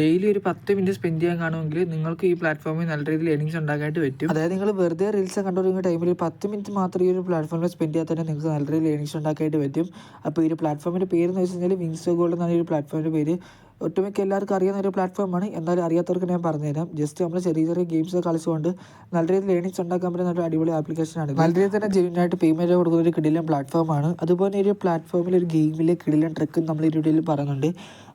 Daily ഒരു പത്ത് minute spend ചെയ്യാൻ കാണുമെങ്കിൽ നിങ്ങൾക്ക് ഈ പ്ലാറ്റ്ഫോമിൽ നല്ല രീതിയിൽ ഏണിങ്സ് ഉണ്ടാക്കാനായിട്ട് പറ്റും. അതായത് നിങ്ങൾ വെറുതെ റീൽസ് കണ്ടുകൊണ്ടിരിക്കുന്ന ടൈമിൽ ഒരു പത്ത് മിനിറ്റ് മാത്രം ഈ ഒരു പ്ലാറ്റ്ഫോമിൽ സ്പെൻഡ് ചെയ്യാൻ തന്നെ നിങ്ങൾക്ക് നല്ല രീതിയിൽ ഏണിങ്സ് ഉണ്ടാക്കാനായിട്ട് പറ്റും. അപ്പോൾ ഈ ഒരു പ്ലാറ്റ്ഫോമിന്റെ പേര് എന്ന് വെച്ച് കഴിഞ്ഞാൽ ഗോൾഡ് എന്നാണ് ഈ ഒരു പ്ലാറ്റ്ഫോമിന്റെ പേര്. ഒട്ടുമിക്ക എല്ലാവർക്കും അറിയാവുന്ന ഒരു പ്ലാറ്റ്ഫോമാണ്. എന്നാലും അറിയാത്തവർക്ക് ഞാൻ പറഞ്ഞുതരാം. ജസ്റ്റ് നമ്മൾ ചെറിയ ചെറിയ ഗെയിംസ് കളിച്ചുകൊണ്ട് നല്ല രീതിയിൽ ഏണിങ്സ് ഉണ്ടാക്കാൻ പറ്റുന്ന ഒരു അടിപൊളി ആപ്ലിക്കേഷനാണ് നല്ല രീതിയിൽ തന്നെ ജെന്യൂനായിട്ട് പേയ്മെന്റ് കൊടുക്കുന്ന ഒരു കിടിലൻ പ്ലാറ്റ്ഫോമാണ് അതുപോലെ ഒരു പ്ലാറ്റ്ഫോമിൽ ഒരു ഗെയിമിലെ കിടിലൻ ട്രിക്കും നമ്മൾ ഈ വീഡിയോയിൽ പറയുന്നുണ്ട്.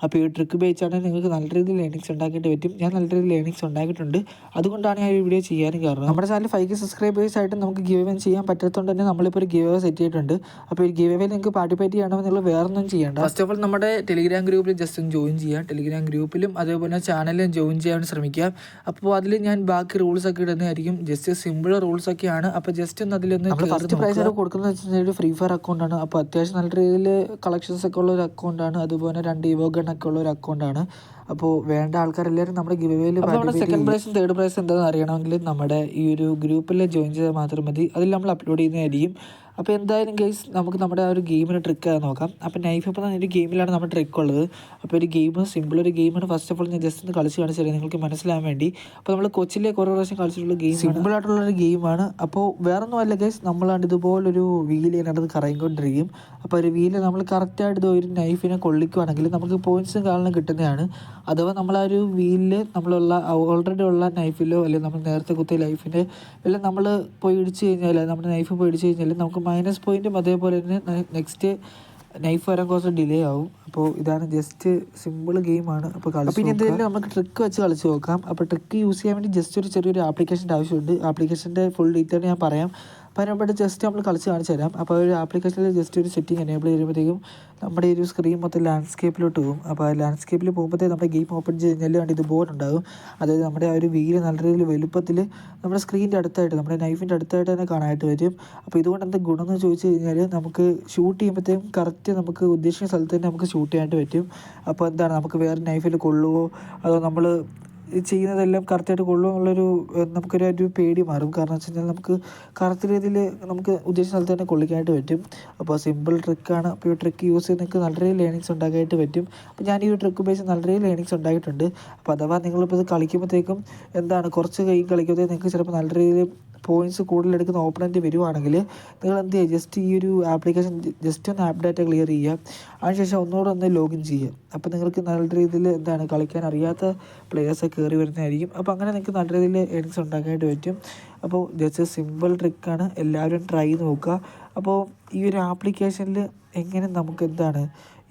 അപ്പോൾ ഈ ട്രിക്ക് ഉപയോഗിച്ചാണ് നിങ്ങൾക്ക് നല്ല രീതിയിൽ ഏണിങ്സ് ഉണ്ടാക്കിയിട്ട് പറ്റും. ഞാൻ നല്ല രീതിയിൽ ഏണിങ്സ് ഉണ്ടാക്കിയിട്ടുണ്ട്. അതുകൊണ്ടാണ് ഞാൻ ഈ വീഡിയോ ചെയ്യാനും കാരണം. നമ്മുടെ ചാനൽ ഫൈവ് കെ സബ്സ്ക്രൈബേഴ്സ് ആയിട്ട് നമുക്ക് ഗിവ് അവൻ ചെയ്യാൻ പറ്റാത്തതുകൊണ്ട് തന്നെ നമ്മളിപ്പോൾ ഒരു ഗിവ് സെറ്റ് ചെയ്തിട്ടുണ്ട്. അപ്പോൾ ഈ ഗിവ് അവയിൽ നിങ്ങൾക്ക് പാർട്ടിസിപ്പേറ്റ് ചെയ്യണമെന്ന് നിങ്ങൾ വേറെ ഒന്നും ചെയ്യേണ്ട ഫസ്റ്റ് ഓഫ് ഓൾ നമ്മുടെ ടെലിഗ്രാം ഗ്രൂപ്പിൽ ജസ്റ്റ് ജോയിൻ ചെയ്യാം ടെലിഗ്രാം ഗ്രൂപ്പിലും അതേപോലെ ചാനലിലും ജോയിൻ ചെയ്യാൻ ശ്രമിക്കുക. അപ്പോൾ അതിൽ ഞാൻ ബാക്കി റൂൾസ് ഒക്കെ ഇടുന്നതായിരിക്കും. ജസ്റ്റ് സിമ്പിൾ റൂൾസ് ഒക്കെയാണ്. അപ്പോൾ ജസ്റ്റ് ഒന്ന് അതിലൊന്ന് ഫസ്റ്റ് പ്രൈസ് കൊടുക്കുന്നത് വെച്ചാൽ ഒരു ഫ്രീ ഫയർ അക്കൗണ്ടാണ് അപ്പോൾ അത്യാവശ്യം നല്ല രീതിയിൽ കളക്ഷൻസ് ഒക്കെ ഉള്ള ഒരു അക്കൗണ്ടാണ് അതുപോലെ രണ്ട് ഇവോ ഗൺ ഒക്കെ ഉള്ള ഒരു അക്കൗണ്ടാണ് അപ്പോൾ വേണ്ട ആൾക്കാരെല്ലാവരും നമ്മുടെ ഗിവ് വേയിൽ സെക്കൻഡ് പ്രൈസും തേർഡ് പ്രൈസ് എന്താണെന്ന് അറിയണമെങ്കിൽ നമ്മുടെ ഈ ഒരു ഗ്രൂപ്പിൽ ജോയിൻ ചെയ്താൽ മാത്രം മതി. അതിൽ നമ്മൾ അപ്ലോഡ് ചെയ്യുന്നതായിരിക്കും. അപ്പോൾ എന്തായാലും ഗെയ്സ് നമുക്ക് നമ്മുടെ ആ ഒരു ഗെയിമിന് ട്രിക്ക് നോക്കാം. അപ്പോൾ നൈഫ് ഇപ്പോൾ ഒരു ഗെയിമിലാണ് നമ്മുടെ ട്രിക്ക് ഉള്ളത്. അപ്പോൾ ഒരു ഗെയിം സിമ്പിൾ ഒരു ഗെയിമാണ് ഫസ്റ്റ് ഓഫ് ഓൾ ഞാൻ ജസ്റ്റ് ഒന്ന് കളിച്ച് കാണിച്ചു തരാം. നിങ്ങൾക്ക് മനസ്സിലാകാൻ വേണ്ടി. അപ്പോൾ നമ്മൾ കൊച്ചിലെ കുറേ പ്രാവശ്യം കളിച്ചിട്ടുള്ള ഗെയിം സിമ്പിൾ ആയിട്ടുള്ള ഒരു ഗെയിമാണ് അപ്പോൾ വേറെ ഒന്നും അല്ല ഗൈസ് നമ്മളാണ്ട് ഇതുപോലൊരു വീൽ ഇതിനകത്ത് കറങ്ങിക്കൊണ്ടിരിക്കും. അപ്പോൾ ഒരു വീൽ നമ്മൾ കറക്റ്റായിട്ട് ഒരു നൈഫിനെ കൊള്ളിക്കുവാണെങ്കിൽ നമുക്ക് പോയിൻസും കാരണം കിട്ടുന്നതാണ്. അഥവാ നമ്മൾ ആ ഒരു വീലിൽ നമ്മളുള്ള ഓൾറെഡി ഉള്ള നൈഫിലോ അല്ലെങ്കിൽ നമ്മൾ നേരത്തെ കുത്തിയ ലൈഫിന്റെ അല്ലെങ്കിൽ നമ്മൾ പോയി ഇടിച്ച് കഴിഞ്ഞാൽ നമ്മുടെ നൈഫ് പോയി ഇടിച്ച് കഴിഞ്ഞാൽ നമുക്ക് മൈനസ് പോയിന്റും അതേപോലെ തന്നെ നെക്സ്റ്റ് നൈഫ് വരാൻ കുറച്ച് ഡിലേ ആവും. അപ്പോൾ ഇതാണ് ജസ്റ്റ് സിമ്പിൾ ഗെയിമാണ് അപ്പോൾ കളി പിന്നെ എന്തെങ്കിലും നമുക്ക് ട്രിക്ക് വെച്ച് കളിച്ച് നോക്കാം. അപ്പോൾ ട്രിക്ക് യൂസ് ചെയ്യാൻ വേണ്ടി ജസ്റ്റ് ഒരു ചെറിയൊരു ആപ്ലിക്കേഷന്റെ ആവശ്യമുണ്ട്. ആപ്ലിക്കേഷന്റെ ഫുൾ ഡീറ്റെയിൽ ഞാൻ പറയാം. പരമായിട്ട് ജസ്റ്റ് നമ്മൾ കളിച്ച് കാണിച്ചു തരാം. അപ്പോൾ ഒരു ആപ്ലിക്കേഷനിൽ ജസ്റ്റ് ഒരു സെറ്റിംഗ് എനേബിൾ ചെയ്യുമ്പോഴത്തേക്കും നമ്മുടെ ഒരു സ്ക്രീൻ മൊത്തം ലാൻഡ്സ്കേപ്പിലോട്ട് പോകും. അപ്പോൾ ആ ലാൻഡ്സ്കേപ്പിൽ പോകുമ്പോഴത്തേ നമ്മുടെ ഗെയിം ഓപ്പൺ ചെയ്ത് കഴിഞ്ഞാൽ കണ്ട് ഇതുപോലെ ഉണ്ടാകും. അതായത് നമ്മുടെ ആ ഒരു വീൽ നല്ല രീതിയിൽ വലുപ്പത്തിൽ നമ്മുടെ സ്ക്രീനിന്റെ അടുത്തായിട്ട് നമ്മുടെ നൈഫിന്റെ അടുത്തായിട്ട് തന്നെ കാണാനായിട്ട് വരും അപ്പോൾ ഇതുകൊണ്ട് എന്താ ഗുണം എന്ന് ചോദിച്ചു കഴിഞ്ഞാൽ നമുക്ക് ഷൂട്ട് ചെയ്യുമ്പോഴത്തേക്കും കറക്റ്റ് നമുക്ക് ഉദ്ദേശിക്കുന്ന സ്ഥലത്ത് തന്നെ നമുക്ക് ഷൂട്ട് ചെയ്യാനായിട്ട് പറ്റും. അപ്പോൾ എന്താണ്? നമുക്ക് വേറെ നൈഫിൽ കൊള്ളുവോ? അതോ നമ്മൾ ചെയ്യുന്നതെല്ലാം കറക്റ്റായിട്ട് കൊള്ളും എന്നുള്ളൊരു നമുക്കൊരു ഒരു പേടി മാറും. കാരണം വെച്ച് കഴിഞ്ഞാൽ നമുക്ക് കറക്റ്റ് രീതിയിൽ നമുക്ക് ഉദ്ദേശിച്ച സ്ഥലത്ത് തന്നെ കൊള്ളിക്കാനായിട്ട് പറ്റും. അപ്പോൾ സിമ്പിൾ ട്രിക്കാണ് അപ്പോൾ ഈ ട്രിക്ക് യൂസ് ചെയ്ത് നിങ്ങൾക്ക് നല്ല രീതിയിൽ ലേണിങ്സ് ഉണ്ടാക്കാനായിട്ട് പറ്റും. അപ്പോൾ ഞാൻ ഈ ഒരു ട്രിക്ക് ഉപയോഗിച്ച് നല്ല രീതിയിൽ ലേണിങ്സ് ഉണ്ടായിട്ടുണ്ട്. അപ്പോൾ അഥവാ നിങ്ങളിപ്പോൾ ഇത് കളിക്കുമ്പോഴത്തേക്കും എന്താണ് കുറച്ച് കൈ കളിക്കുമ്പോഴത്തേക്കും നിങ്ങൾക്ക് ചിലപ്പോൾ നല്ല രീതിയിൽ പോയിന്റ്സ് കൂടുതലെടുക്കുന്ന ഓപ്പണന്റ് വരുവാണെങ്കിൽ നിങ്ങൾ എന്ത് ചെയ്യുക? ജസ്റ്റ് ഈ ഒരു ആപ്ലിക്കേഷൻ ജസ്റ്റ് ഒന്ന് ആപ്പ് ഡാറ്റ ക്ലിയർ ചെയ്യുക. അതിനുശേഷം ഒന്നുകൂടെ ഒന്ന് ലോഗിൻ ചെയ്യുക. അപ്പോൾ നിങ്ങൾക്ക് നല്ല രീതിയിൽ എന്താണ് കളിക്കാൻ അറിയാത്ത പ്ലേയേഴ്സ് കയറി വരുന്നതായിരിക്കും. അപ്പോൾ അങ്ങനെ നിങ്ങൾക്ക് നല്ല രീതിയിൽ ഏണിങ്സ് ഉണ്ടാക്കാനായിട്ട് പറ്റും. അപ്പോൾ ജസ്റ്റ് സിമ്പിൾ ട്രിക്കാണ് എല്ലാവരും ട്രൈ നോക്കുക. അപ്പോൾ ഈ ഒരു ആപ്ലിക്കേഷനിൽ എങ്ങനെ നമുക്ക് എന്താണ്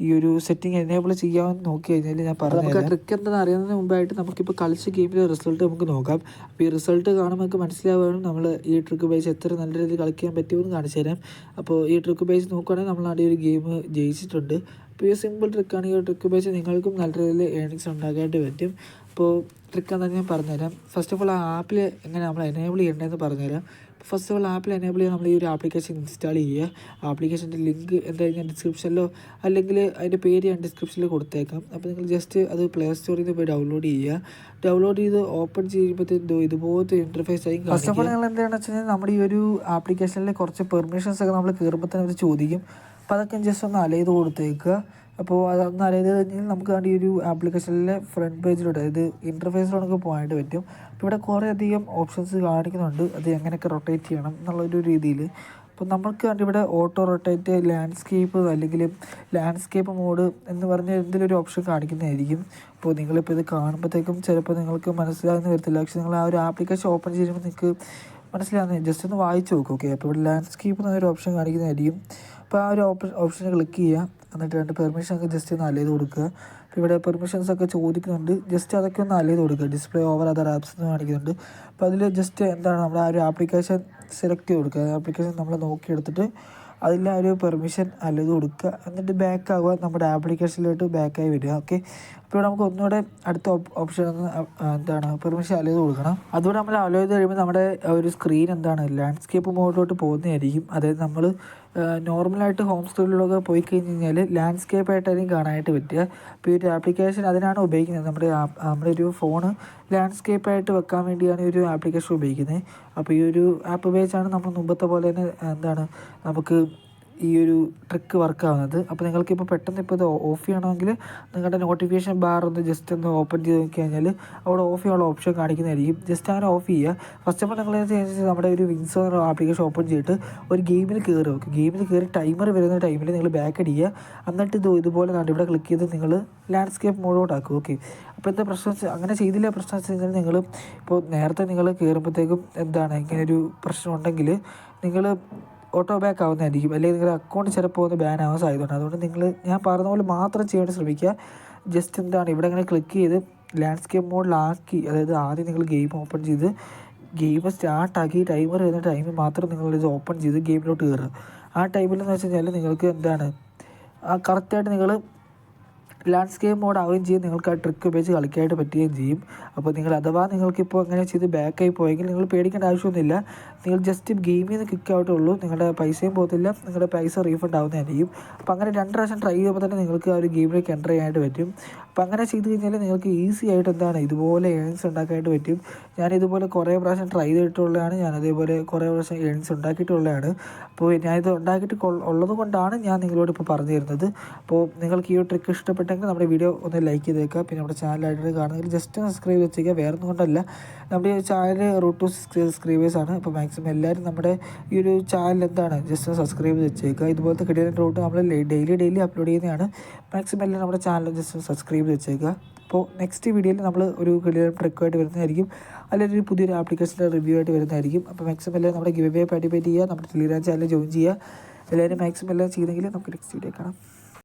ഈ ഒരു സെറ്റിംഗ് എനേബിൾ ചെയ്യാമെന്ന് നോക്കി കഴിഞ്ഞാൽ ഞാൻ പറഞ്ഞു നമുക്ക് ട്രിക്ക് എന്താണെന്ന് അറിയുന്നതിന് മുമ്പായിട്ട് നമുക്കിപ്പോൾ കളിച്ച ഗെയിമിലെ റിസൾട്ട് നമുക്ക് നോക്കാം. അപ്പോൾ ഈ റിസൾട്ട് കാണുമ്പോൾ നമുക്ക് മനസ്സിലാവുകയാണ് നമ്മൾ ഈ ട്രിക്ക് ബേസ് എത്ര നല്ല രീതിയിൽ കളിക്കാൻ പറ്റുമെന്ന് കാണിച്ചു തരാം. അപ്പോൾ ഈ ട്രിക്ക് ബേസ് നോക്കുകയാണെങ്കിൽ നമ്മൾ ആ ഒരു ഗെയിം ജയിച്ചിട്ടുണ്ട്. അപ്പോൾ ഈ സിമ്പിൾ ട്രിക്കാണ് ഈ ട്രിക്ക് ബേസ് നിങ്ങൾക്കും നല്ല രീതിയിൽ ഏണിങ്സ് ഉണ്ടാക്കാനായിട്ട് പറ്റും അപ്പോൾ ട്രിക്ക് എന്താണെന്ന് ഞാൻ പറഞ്ഞുതരാം. ഫസ്റ്റ് ഓഫ് ഓൾ ആ ആപ്പിൽ എങ്ങനെ നമ്മൾ എനേബിൾ ചെയ്യേണ്ടതെന്ന് പറഞ്ഞുതരാം. ഫസ്റ്റ് ഓഫ് ഓൾ ആപ്പിൽ എനേബിൾ ചെയ്യാൻ നമ്മൾ ഈ ഒരു ആപ്ലിക്കേഷൻ ഇൻസ്റ്റാൾ ചെയ്യുക. ആപ്ലിക്കേഷന്റെ ലിങ്ക് എന്തായാലും ഞാൻ ഡിസ്ക്രിപ്ഷനിലോ അല്ലെങ്കിൽ അതിന്റെ പേര് ഞാൻ ഡിസ്ക്രിപ്ഷനിൽ കൊടുത്തേക്കാം. അപ്പോൾ നിങ്ങൾ ജസ്റ്റ് അത് പ്ലേ സ്റ്റോറിൽ നിന്ന് പോയി ഡൗൺലോഡ് ചെയ്യുക. ഡൗൺലോഡ് ചെയ്ത് ഓപ്പൺ ചെയ്യുമ്പോഴത്തേക്കും ഇതുപോലത്തെ ഇന്റർഫേസ് ആയി ഫസ്റ്റ് ഓഫ് ഓൾ നിങ്ങൾ എന്താണെന്ന് വെച്ച് കഴിഞ്ഞാൽ നമ്മുടെ ഈ ഒരു ആപ്ലിക്കേഷനിൽ കുറച്ച് പെർമിഷൻസ് ഒക്കെ നമ്മൾ കയറുമ്പോൾ തന്നെ അവർ ചോദിക്കും. അപ്പോൾ അതൊക്കെ ജസ്റ്റ് ഒന്ന് അലൈത് കൊടുത്തേക്കുക. അപ്പോൾ അതൊന്ന് കഴിഞ്ഞാൽ നമുക്ക് വേണ്ടി ഒരു ആപ്ലിക്കേഷനിലെ ഫ്രണ്ട് പേജിലൂടെ അതായത് ഇന്റർഫേസിലൂടെ നമുക്ക് പോകാനായിട്ട് പറ്റും. അപ്പോൾ ഇവിടെ കുറേ അധികം ഓപ്ഷൻസ് കാണിക്കുന്നുണ്ട്. അത് എങ്ങനെയൊക്കെ റൊട്ടേറ്റ് ചെയ്യണം എന്നുള്ളൊരു രീതിയിൽ. അപ്പോൾ നമുക്ക് ഇവിടെ ഓട്ടോ റൊട്ടേറ്റ് ലാൻഡ്സ്കേപ്പ് അല്ലെങ്കിൽ ലാൻഡ്സ്കേപ്പ് മോഡ് എന്ന് പറഞ്ഞ എന്തെങ്കിലും ഒരു ഓപ്ഷൻ കാണിക്കുന്നതായിരിക്കും. അപ്പോൾ നിങ്ങളിപ്പോൾ ഇത് കാണുമ്പോഴത്തേക്കും ചിലപ്പോൾ നിങ്ങൾക്ക് മനസ്സിലാകുന്ന വരത്തില്ല പക്ഷേ നിങ്ങൾ ആ ഒരു ആപ്ലിക്കേഷൻ ഓപ്പൺ ചെയ്യുമ്പോൾ നിങ്ങൾക്ക് മനസ്സിലാകുന്ന ജസ്റ്റ് ഒന്ന് വായിച്ച് നോക്കും ഓക്കെ അപ്പോൾ ഇവിടെ ലാൻഡ്സ്കേപ്പ് എന്നൊരു ഓപ്ഷൻ കാണിക്കുന്നതായിരിക്കും. അപ്പോൾ ആ ഒരു ഓപ്ഷൻ ഓപ്ഷനെ ക്ലിക്ക് ചെയ്യുക. എന്നിട്ട് രണ്ട് പെർമിഷൻ ഒക്കെ ജസ്റ്റ് ഒന്ന് അലൈത് കൊടുക്കുക. അപ്പോൾ ഇവിടെ പെർമിഷൻസ് ഒക്കെ ചോദിക്കുന്നുണ്ട്. ജസ്റ്റ് അതൊക്കെ ഒന്ന് അലൈത് കൊടുക്കുക. ഡിസ്പ്ലേ ഓവർ അതർ ആപ്സ് എന്ന് കാണിക്കുന്നുണ്ട്. അപ്പോൾ അതിൽ ജസ്റ്റ് എന്താണ് നമ്മൾ ആ ഒരു ആപ്ലിക്കേഷൻ സെലക്ട് ചെയ്ത് കൊടുക്കുക. ആപ്ലിക്കേഷൻ നമ്മൾ നോക്കിയെടുത്തിട്ട് അതിൽ ആ ഒരു പെർമിഷൻ അല്ലത് കൊടുക്കുക. എന്നിട്ട് ബാക്ക് ആവുക. നമ്മുടെ ആപ്ലിക്കേഷനിലോട്ട് ബാക്കായി വരിക. ഓക്കെ അപ്പോൾ ഇവിടെ നമുക്ക് ഒന്നുകൂടെ അടുത്ത ഓപ്ഷൻ എന്താണ് പെർമിഷൻ അലോ കൊടുക്കണം. അതുകൂടെ നമ്മൾ അലോ ചെയ്ത് കഴിയുമ്പോൾ നമ്മുടെ ഒരു സ്ക്രീൻ എന്താണ് ലാൻഡ്സ്കേപ്പ് മോഡിലോട്ട് പോകുന്നതായിരിക്കും. അതായത് നമ്മൾ നോർമലായിട്ട് ഹോം സ്ക്രീനിലൊക്കെ പോയി കഴിഞ്ഞ് കഴിഞ്ഞാൽ ലാൻഡ്സ്കേപ്പ് ആയിട്ടായിരിക്കും കാണാനായിട്ട് പറ്റുക. അപ്പോൾ ഈ ഒരു ആപ്ലിക്കേഷൻ അതിനാണ് ഉപയോഗിക്കുന്നത്. നമ്മുടെ നമ്മുടെ ഒരു ഫോണ് ലാൻഡ്സ്കേപ്പ് ആയിട്ട് വെക്കാൻ വേണ്ടിയാണ് ഈ ഒരു ആപ്ലിക്കേഷൻ ഉപയോഗിക്കുന്നത്. അപ്പോൾ ഈ ഒരു ആപ്പ് ഉപയോഗിച്ചാണ് നമ്മൾ മുമ്പത്തെ പോലെ തന്നെ എന്താണ് നമുക്ക് ഈ ഒരു ട്രിക്ക് വർക്ക് അപ്പോൾ നിങ്ങൾക്കിപ്പോൾ പെട്ടെന്ന് ഇപ്പോൾ ഇത് ഓഫ് ചെയ്യണമെങ്കിൽ നിങ്ങളുടെ നോട്ടിഫിക്കേഷൻ ബാർ ഒന്ന് ജസ്റ്റ് ഒന്ന് ഓപ്പൺ ചെയ്ത് നോക്കി കഴിഞ്ഞാൽ അവിടെ ഓഫ് ചെയ്യാനുള്ള ഓപ്ഷൻ കാണിക്കുന്നതായിരിക്കും. ജസ്റ്റ് അങ്ങനെ ഓഫ് ചെയ്യുക. ഫസ്റ്റ് ഓഫ് ഓൾ നിങ്ങൾ നമ്മുടെ ഒരു വിങ്സ് ആപ്ലിക്കേഷൻ ഓപ്പൺ ചെയ്തിട്ട് ഒരു ഗെയിമിൽ കയറി നോക്കുക ഗെയിമിൽ കയറി ടൈമർ വരുന്ന ടൈമിൽ നിങ്ങൾ ബാക്ക് അടിക്കുക എന്നിട്ട് ഇത് ഇതുപോലെ നാട്ട് ഇവിടെ ക്ലിക്ക് ചെയ്ത് നിങ്ങൾ ലാൻഡ്സ്കേപ്പ് മോഡോട്ട് ആക്കും ഓക്കെ അപ്പോൾ എന്താ പ്രശ്നം അങ്ങനെ ചെയ്തില്ല പ്രശ്നം വെച്ച് കഴിഞ്ഞാൽ നിങ്ങൾ ഇപ്പോൾ നേരത്തെ നിങ്ങൾ കയറുമ്പോഴത്തേക്കും എന്താണ് ഇങ്ങനെ ഒരു പ്രശ്നം ഉണ്ടെങ്കിൽ നിങ്ങൾ ഓട്ടോ ബാക്ക് ആവുന്നതായിരിക്കും. അല്ലെങ്കിൽ നിങ്ങളുടെ അക്കൗണ്ട് ചിലപ്പോൾ ഒന്ന് ബാൻ ആവാൻ സാധ്യതയുണ്ട്. അതുകൊണ്ട് നിങ്ങൾ ഞാൻ പറഞ്ഞ പോലെ മാത്രം ചെയ്യാൻ ശ്രമിക്കുക. ജസ്റ്റ് എന്താണ് ഇവിടെ ഇങ്ങനെ ക്ലിക്ക് ചെയ്ത് ലാൻഡ്സ്കേപ്പ് മോഡിലാക്കി അതായത് ആദ്യം നിങ്ങൾ ഗെയിം ഓപ്പൺ ചെയ്ത് ഗെയിം സ്റ്റാർട്ടാക്കി ടൈമർ വരുന്ന ടൈമിൽ മാത്രം നിങ്ങൾ ഇത് ഓപ്പൺ ചെയ്ത് ഗെയിമിലോട്ട് കയറുക ആ ടൈമിൽ എന്ന് വെച്ച് കഴിഞ്ഞാൽ നിങ്ങൾക്ക് എന്താണ് ആ കറക്റ്റായിട്ട് നിങ്ങൾ ലാൻഡ്സ്കേപ്പ് മോഡ് ആവുകയും ചെയ്യും. നിങ്ങൾക്ക് ആ ട്രിക്ക് ഉപയോഗിച്ച് കളിക്കായിട്ട് പറ്റുകയും ചെയ്യും. അപ്പോൾ നിങ്ങൾ അഥവാ നിങ്ങൾക്കിപ്പോൾ അങ്ങനെ ചെയ്ത് ബാക്കായി പോയെങ്കിൽ നിങ്ങൾ പേടിക്കേണ്ട ആവശ്യമൊന്നുമില്ല. നിങ്ങൾ ജസ്റ്റ് ഗെയിമിൽ നിന്ന് കിക്ക് ഔട്ടേ ഉള്ളൂ. നിങ്ങളുടെ പൈസയും പോകത്തില്ല. നിങ്ങളുടെ പൈസ റീഫണ്ട് ആവുന്നതായിരിക്കും അപ്പോൾ അങ്ങനെ രണ്ട് പ്രാവശ്യം ട്രൈ ചെയ്യുമ്പോൾ തന്നെ നിങ്ങൾക്ക് ആ ഒരു ഗെയിമിലേക്ക് എന്റർ ചെയ്യാനായിട്ട് പറ്റും. അപ്പോൾ അങ്ങനെ ചെയ്ത് കഴിഞ്ഞാൽ നിങ്ങൾക്ക് ഈസി ആയിട്ട് എന്താണ് ഇതുപോലെ ഏൺസ് ഉണ്ടാക്കാനായിട്ട് പറ്റും. ഞാൻ ഇതുപോലെ കുറേ പ്രാവശ്യം ട്രൈ ചെയ്തിട്ടുള്ളതാണ്. ഞാൻ അതേപോലെ കുറേ പ്രാവശ്യം ഏൺസ് ഉണ്ടാക്കിയിട്ടുള്ളതാണ്. അപ്പോൾ ഞാനിത് ഉണ്ടാക്കിയിട്ട് ഉള്ളത് കൊണ്ടാണ് ഞാൻ നിങ്ങളോട് ഇപ്പോൾ പറഞ്ഞു തരുന്നത്. അപ്പോൾ നിങ്ങൾക്ക് ഈ ട്രിക്ക് ഇഷ്ടപ്പെട്ടെങ്കിൽ നമ്മുടെ വീഡിയോ ഒന്ന് ലൈക്ക് ചെയ്തേക്കുക. പിന്നെ നമ്മുടെ ചാനലായിട്ട് കാണുന്നതിൽ ജസ്റ്റ് സബ്സ്ക്രൈബ് വെച്ചേക്കുക. വേറെ ഒന്നും കൊണ്ടല്ല. നമ്മുടെ ചാനൽ റൂട്ട് ടു സബ്സ്ക്രൈബേഴ്സാണ് അപ്പോൾ മാക്സിമം എല്ലാവരും നമ്മുടെ ഈ ഒരു ചാനൽ എന്താണ്? ജസ്റ്റ് സബ്സ്ക്രൈബ് ചെയ്ത് വെച്ചേക്കുക. ഇതുപോലത്തെ കിടിയൻ റൂട്ട് നമ്മൾ ഡെയിലി ഡെയിലി അപ്ലോഡ് ചെയ്യുന്നതാണ്. മാക്സിമം എല്ലാം നമ്മുടെ ചാനൽ ജസ്റ്റ് സബ്സ്ക്രൈബ് ചെയ്ത് വെച്ചേക്കുക. അപ്പോൾ നെക്സ്റ്റ് വീഡിയോയിൽ നമ്മൾ ഒരു കിടിയൻ ട്രിക്കുമായിട്ട് വരുന്നതായിരിക്കും. അല്ലെങ്കിൽ ഒരു പുതിയൊരു ആപ്ലിക്കേഷന്റെ റിവ്യൂ ആയിട്ട് വരുന്നതായിരിക്കും. അപ്പോൾ മാക്സിമം എല്ലാം നമ്മുടെ ഗിവ് പാർട്ടിസിപ്പേറ്റ് ചെയ്യുക. നമ്മുടെ ടെലിഗ്രാം ചാനൽ ജോയിൻ ചെയ്യുക. എല്ലാവരും മാക്സിമം എല്ലാം ചെയ്തെങ്കിൽ നമുക്ക് നെക്സ്റ്റ് വീഡിയോ കാണാം.